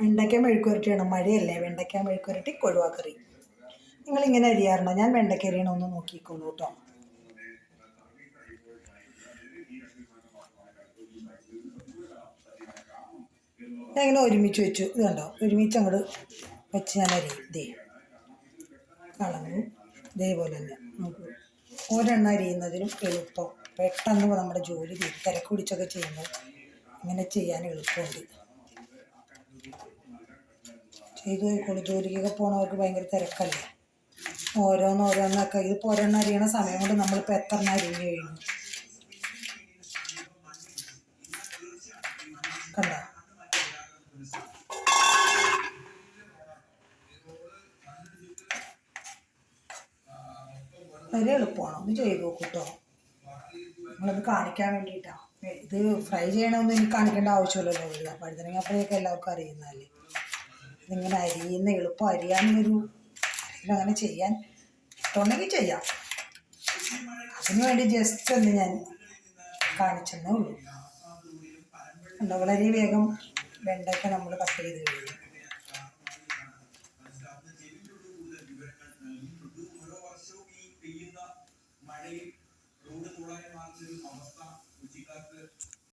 വെണ്ടയ്ക്ക മെഴുക്കുരട്ടിയാണ് മഴയല്ലേ വെണ്ടയ്ക്ക മെഴുക്കുരട്ടി കൊഴുവ കറി നിങ്ങൾ ഇങ്ങനെ അരിയാറുണ്ടോ? ഞാൻ വെണ്ടയ്ക്ക അരിയണമെന്ന് നോക്കിക്കോളൂ കേട്ടോ. ഞാൻ ഇങ്ങനെ ഒരുമിച്ച് വെച്ചു. ഇത് കണ്ടോ? ഒരുമിച്ച് അങ്ങോട്ട് വെച്ച് ഞാൻ അരിയും ഇതേ കളഞ്ഞു. ഇതേപോലെ തന്നെ. നമുക്ക് ഒരെണ്ണ അരിയുന്നതിനും എളുപ്പം. പെട്ടെന്ന് നമ്മുടെ ജോലി തിരക്കുടിച്ചൊക്കെ ചെയ്യുമ്പോൾ ഇങ്ങനെ ചെയ്യാൻ എളുപ്പമുണ്ട്. ചെയ്തു പോയിക്കോളൂ. ജോലിക്കൊക്കെ പോണവർക്ക് ഭയങ്കര തിരക്കല്ലേ? ഓരോന്ന് ഓരോന്നൊക്കെ. ഇതിപ്പോൾ ഒരെണ്ണം അരിയണ സമയം കൊണ്ട് നമ്മളിപ്പോൾ എത്ര അരിഞ്ഞ് കഴിഞ്ഞു? കണ്ടോ? വളരെ എളുപ്പമാണ്. ഒന്ന് ചെയ്ത് നോക്കൂട്ടോ നിങ്ങളത് കാണിക്കാൻ വേണ്ടിയിട്ടാണ് ഇത് ഫ്രൈ ചെയ്യണമെന്ന് എനിക്ക് കാണിക്കേണ്ട ആവശ്യമില്ലല്ലോ ഇല്ല വഴുതനങ്ങ ഫ്രൈയൊക്കെ എല്ലാവർക്കും അറിയുന്നതല്ലേ? ഇതിങ്ങനെ അരിയുന്ന എളുപ്പം അരിയാനൊരു അങ്ങനെ ചെയ്യാൻ ഇഷ്ടമുണ്ടെങ്കിൽ ചെയ്യാം. അതിനുവേണ്ടി ജസ്റ്റ് ഒന്ന് ഞാൻ കാണിച്ചെന്നേ ഉള്ളൂ. വളരെ വേഗം വെണ്ടയ്ക്ക നമ്മൾ കട്ട് ചെയ്ത് കഴിഞ്ഞു.